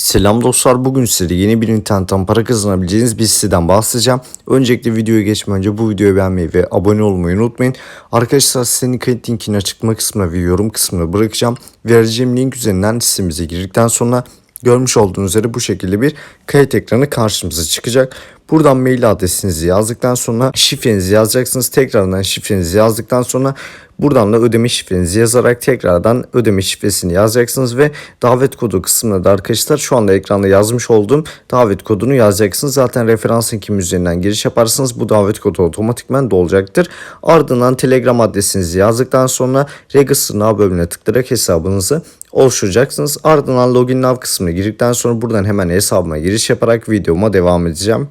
Selam dostlar bugün size yeni bir internetten para kazanabileceğiniz bir siteden bahsedeceğim. Öncelikle videoya geçmeden önce bu videoyu beğenmeyi ve abone olmayı unutmayın. Arkadaşlar sitenin kayıt linkini açıklama kısmına ve yorum kısmına bırakacağım. Vereceğim link üzerinden sitemize girdikten sonra görmüş olduğunuz üzere bu şekilde bir kayıt ekranı karşımıza çıkacak. Buradan mail adresinizi yazdıktan sonra şifrenizi yazacaksınız. Tekrardan şifrenizi yazdıktan sonra buradan da ödeme şifrenizi yazarak tekrardan ödeme şifresini yazacaksınız ve davet kodu kısmına da arkadaşlar şu anda ekranda yazmış olduğum davet kodunu yazacaksınız. Zaten referans linkim üzerinden giriş yaparsanız bu davet kodu otomatikman dolacaktır. Ardından Telegram adresinizi yazdıktan sonra Register Now bölümüne tıklayarak hesabınızı oluşturacaksınız. Ardından Login Now kısmına girdikten sonra buradan hemen hesabıma giriş yaparak videoma devam edeceğim.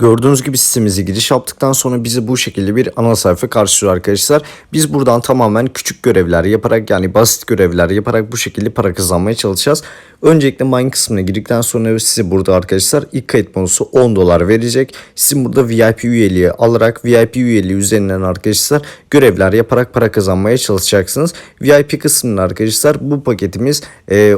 Gördüğünüz gibi sitemize giriş yaptıktan sonra bizi bu şekilde bir ana sayfa karşılıyor arkadaşlar. Biz buradan tamamen küçük görevler yaparak yani basit görevler yaparak bu şekilde para kazanmaya çalışacağız. Öncelikle mine kısmına girdikten sonra size burada arkadaşlar ilk kayıt bonusu 10 dolar verecek. Sizin burada VIP üyeliği alarak VIP üyeliği üzerinden arkadaşlar görevler yaparak para kazanmaya çalışacaksınız. VIP kısmında arkadaşlar bu paketimiz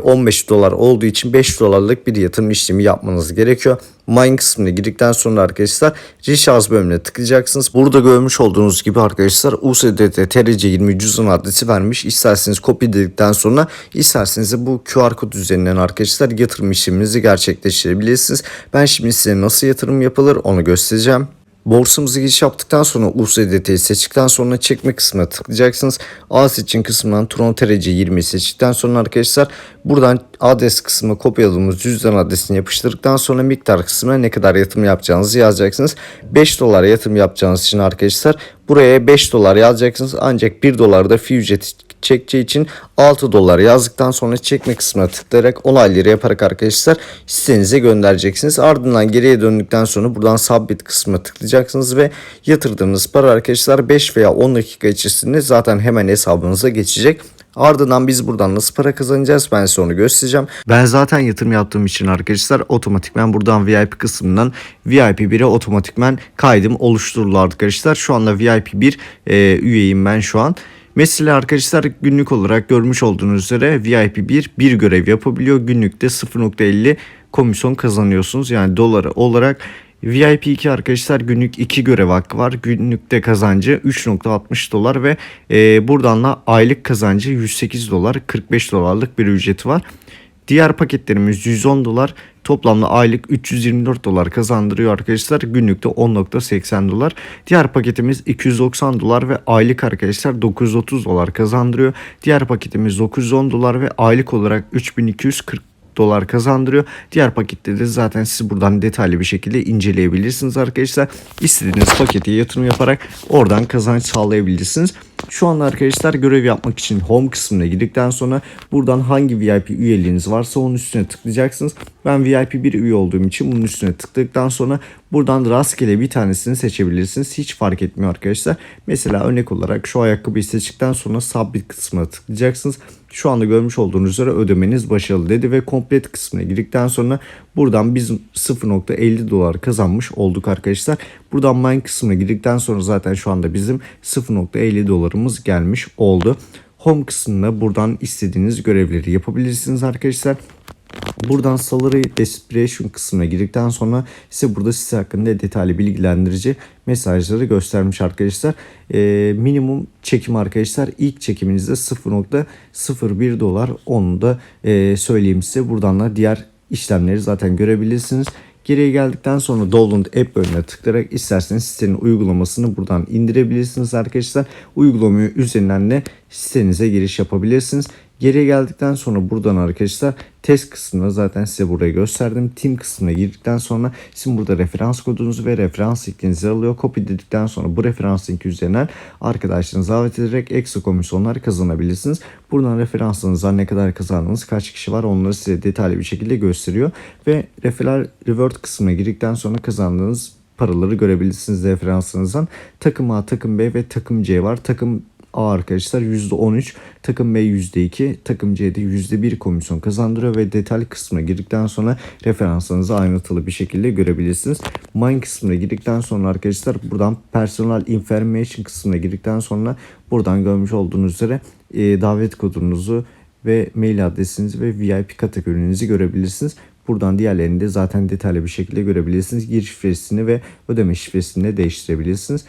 15 dolar olduğu için 5 dolarlık bir yatırım işlemi yapmanız gerekiyor. Mine kısmına girdikten sonra arkadaşlar Recharge bölümüne tıklayacaksınız. Burada görmüş olduğunuz gibi arkadaşlar USDT TRC20 cüzdan adresi vermiş. İsterseniz kopyaladikten sonra isterseniz de bu QR kod üzerinden arkadaşlar yatırım işleminizi gerçekleştirebilirsiniz. Ben şimdi size nasıl yatırım yapılır onu göstereceğim. Borsamıza giriş yaptıktan sonra USDT'yi seçtikten sonra çekme kısmına tıklayacaksınız. A seçin kısmından Tron TRC 20 seçtikten sonra arkadaşlar buradan adres kısmına kopyaladığımız cüzdan adresini yapıştırdıktan sonra miktar kısmına ne kadar yatırım yapacağınızı yazacaksınız. 5 dolar yatırım yapacağınız için arkadaşlar buraya 5 dolar yazacaksınız. Ancak 1 dolar da fi ücreti çekeceği için 6 dolar yazdıktan sonra çekme kısmına tıklayarak olayları yaparak arkadaşlar sitenize göndereceksiniz. Ardından geriye döndükten sonra buradan submit kısmına tıklayacaksınız ve yatırdığınız para arkadaşlar 5 veya 10 dakika içerisinde zaten hemen hesabınıza geçecek. Ardından biz buradan nasıl para kazanacağız ben size onu göstereceğim. Ben zaten yatırım yaptığım için arkadaşlar otomatikmen buradan VIP kısmından VIP 1'e otomatikmen kaydım oluşturuldu arkadaşlar. Şu anda VIP 1 e, üyeyim ben şu an. Mesela arkadaşlar günlük olarak görmüş olduğunuz üzere VIP 1 bir görev yapabiliyor. Günlükte 0.50 komisyon kazanıyorsunuz. Yani doları olarak VIP 2 arkadaşlar günlük 2 görev hakkı var. Günlükte kazancı 3.60 dolar ve e, buradan da aylık kazancı 108 dolar 45 dolarlık bir ücreti var. Diğer paketlerimiz 110 dolar toplamda aylık 324 dolar kazandırıyor arkadaşlar. Günlükte 10.80 dolar. Diğer paketimiz 290 dolar ve aylık arkadaşlar 930 dolar kazandırıyor. Diğer paketimiz 910 dolar ve aylık olarak 3240 dolar kazandırıyor. Diğer pakette de zaten siz buradan detaylı bir şekilde inceleyebilirsiniz arkadaşlar. İstediğiniz pakete yatırım yaparak oradan kazanç sağlayabilirsiniz. Şu anda arkadaşlar görev yapmak için home kısmına girdikten sonra buradan hangi VIP üyeliğiniz varsa onun üstüne tıklayacaksınız. Ben VIP bir üye olduğum için bunun üstüne tıkladıktan sonra buradan rastgele bir tanesini seçebilirsiniz. Hiç fark etmiyor arkadaşlar. Mesela örnek olarak şu ayakkabıyı seçtikten sonra submit kısmına tıklayacaksınız. Şu anda görmüş olduğunuz üzere ödemeniz başarılı dedi ve komplet kısmına girdikten sonra buradan biz 0.50 dolar kazanmış olduk arkadaşlar. Buradan mine kısmına girdikten sonra zaten şu anda bizim 0.50 dolarımız gelmiş oldu. Home kısmında buradan istediğiniz görevleri yapabilirsiniz arkadaşlar. Buradan Salary Desperation kısmına girdikten sonra size burada site hakkında detaylı bilgilendirici mesajları göstermiş arkadaşlar. Ee, minimum çekim arkadaşlar ilk çekiminizde 0.01 dolar onu da e, söyleyeyim size. Buradan da diğer işlemleri zaten görebilirsiniz. Geriye geldikten sonra Download App bölümüne tıklayarak isterseniz sitenin uygulamasını buradan indirebilirsiniz arkadaşlar. Uygulamayı üzerinden de sitenize giriş yapabilirsiniz. Geriye geldikten sonra buradan arkadaşlar test kısmında zaten size burayı gösterdim. Team kısmına girdikten sonra sizin burada referans kodunuzu ve referans linkinizi alıyor. Copy dedikten sonra bu referans linki üzerinden arkadaşlarınızı davet ederek ekstra komisyonlar kazanabilirsiniz. Buradan referansınızdan ne kadar kazandınız, kaç kişi var onları size detaylı bir şekilde gösteriyor. Ve referral reward kısmına girdikten sonra kazandığınız paraları görebilirsiniz referansınızdan. Takım A, takım B ve takım C var. Takım A arkadaşlar %13, takım B %2, takım C'de %1 komisyon kazandırıyor ve detaylı kısmına girdikten sonra referanslarınızı ayrıntılı bir şekilde görebilirsiniz. Mine kısmına girdikten sonra arkadaşlar buradan personal information kısmına girdikten sonra buradan görmüş olduğunuz üzere e, davet kodunuzu ve mail adresinizi ve VIP kategorinizi görebilirsiniz. Buradan diğerlerini de zaten detaylı bir şekilde görebilirsiniz. Giriş şifresini ve ödeme şifresini de değiştirebilirsiniz.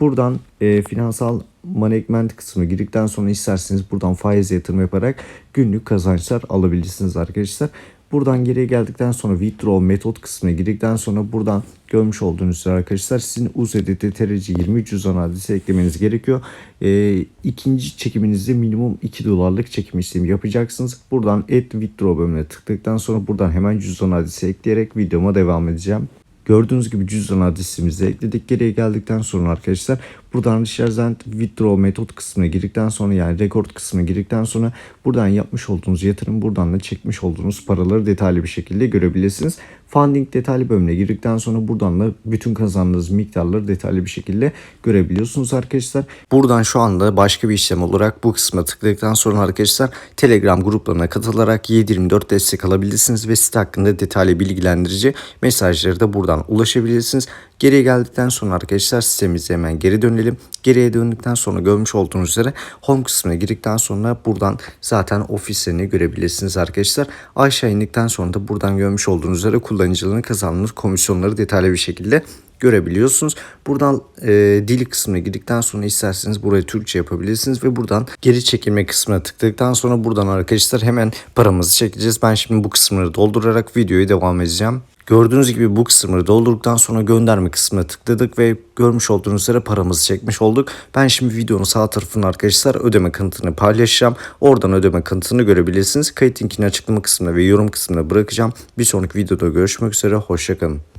Buradan e, finansal management kısmı girdikten sonra isterseniz buradan faiz yatırım yaparak günlük kazançlar alabilirsiniz arkadaşlar. Buradan geriye geldikten sonra withdraw metot kısmına girdikten sonra buradan görmüş olduğunuz üzere arkadaşlar sizin UZDT TRC 23 cüzdan adresi eklemeniz gerekiyor. E, ikinci çekiminizde minimum 2 dolarlık çekim işlemi yapacaksınız. Buradan add withdraw bölümüne tıkladıktan sonra buradan hemen cüzdan adresi ekleyerek videoma devam edeceğim. Gördüğünüz gibi cüzdan adresimizi ekledik. Geriye geldikten sonra arkadaşlar buradan Represent Withdraw metot kısmına girdikten sonra yani record kısmına girdikten sonra buradan yapmış olduğunuz yatırım buradan da çekmiş olduğunuz paraları detaylı bir şekilde görebilirsiniz. Funding detaylı bölümüne girdikten sonra buradan da bütün kazandığınız miktarları detaylı bir şekilde görebiliyorsunuz arkadaşlar. Buradan şu anda başka bir işlem olarak bu kısma tıkladıktan sonra arkadaşlar Telegram gruplarına katılarak 724 destek alabilirsiniz ve site hakkında detaylı bilgilendirici mesajları da buradan ulaşabilirsiniz. Geriye geldikten sonra arkadaşlar sitemize hemen geri dönelim. Geriye döndükten sonra görmüş olduğunuz üzere home kısmına girdikten sonra buradan zaten ofislerini görebilirsiniz arkadaşlar. Aşağı indikten sonra da buradan görmüş olduğunuz üzere kullanıcıların kazanılır komisyonları detaylı bir şekilde görebiliyorsunuz. Buradan e, dil kısmına girdikten sonra isterseniz burayı Türkçe yapabilirsiniz ve buradan geri çekilme kısmına tıkladıktan sonra buradan arkadaşlar hemen paramızı çekeceğiz. Ben şimdi bu kısımları doldurarak videoyu devam edeceğim. Gördüğünüz gibi bu kısımları doldurduktan sonra gönderme kısmına tıkladık ve görmüş olduğunuz üzere paramızı çekmiş olduk. Ben şimdi videonun sağ tarafında arkadaşlar ödeme kanıtını paylaşacağım. Oradan ödeme kanıtını görebilirsiniz. Kayıt linkini açıklama kısmına ve yorum kısmına bırakacağım. Bir sonraki videoda görüşmek üzere. Hoşçakalın.